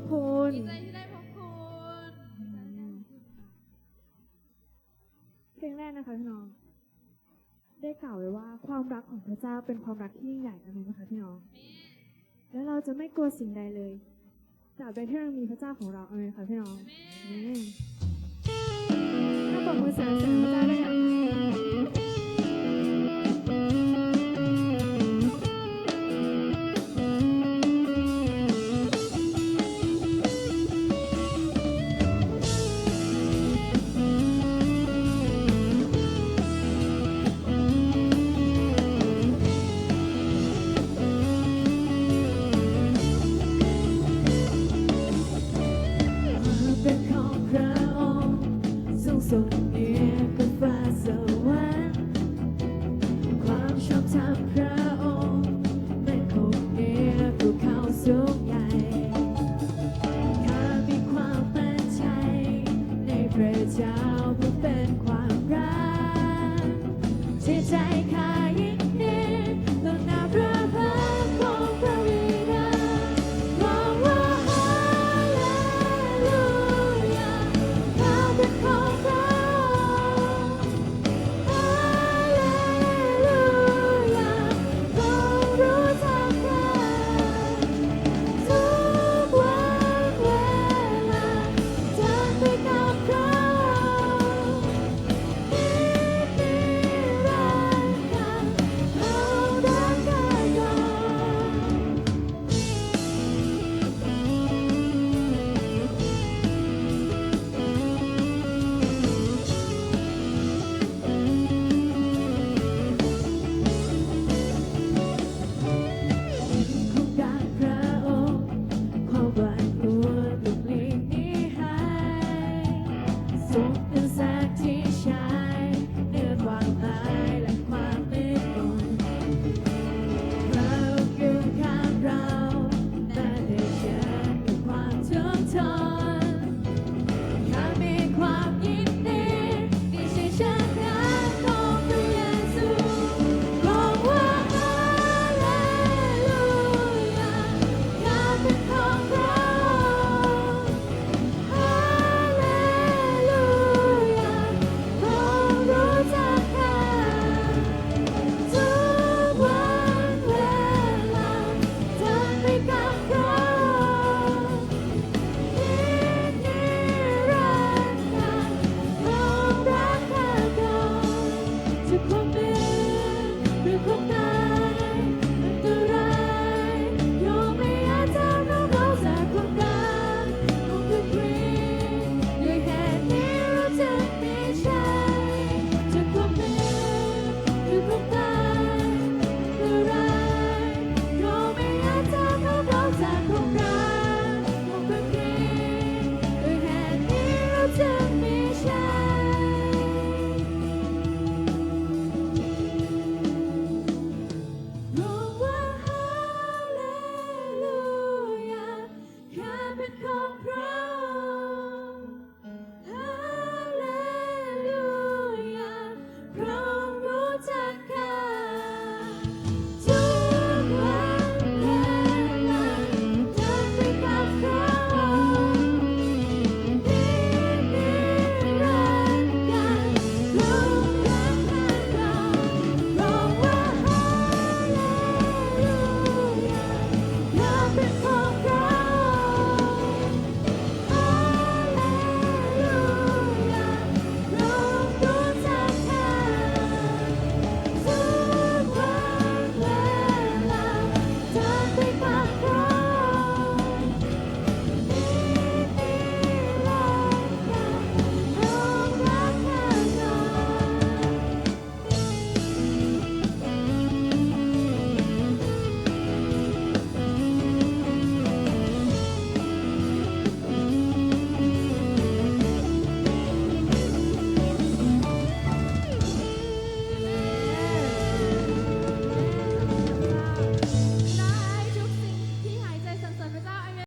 บคุณดีใจที่ได้พบคุณดีใจที่ได้พบคุณค่ะเพลงแรกนะคะพี่น้อง ได้กล่าวไว้ว่าความรักของพระเจ้าเป็นความรักที่ยิ่งใหญ่นะนะคะพี่น้อง และเราจะไม่กลัวสิ่งใดเลยตราบใดที่เรามีพระเจ้าของเราเองค่ะพี่น้อง เป็นความรักที่ใจข้า